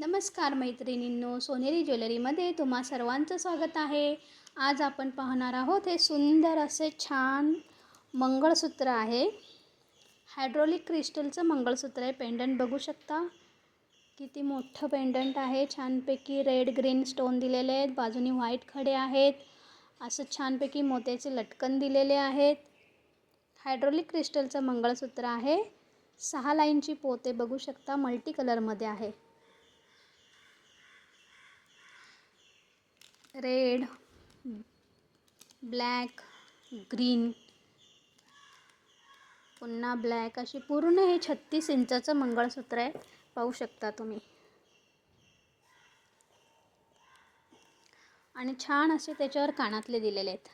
नमस्कार मैत्रिणींनो सोनेरी ज्वेलरीमध्ये तुम्हा सर्वांचं स्वागत आहे. आज आपण पाहणार आहोत हे सुंदर असे छान मंगळसूत्र आहे. हायड्रोलिक क्रिस्टलचं मंगळसूत्र आहे. पेंडंट बघू शकता. किती मोठं पेंडंट आहे. छानपैकी रेड ग्रीन स्टोन दिलेले आहेत. बाजूनी व्हाईट खडे आहेत. असं छानपैकी मोत्याचे लटकन दिलेले आहेत. हायड्रोलिक क्रिस्टलचं मंगळसूत्र आहे. सहा लाईनची पोते बघू शकता. मल्टी कलरमध्ये आहे. Red black green. पुन्हा ब्लॅक. अशी पूर्ण हे छत्तीस इंचाचं मंगळसूत्र आहे. पाहू शकता तुम्ही. आणि छान असे त्याच्यावर कानातले दिलेले आहेत.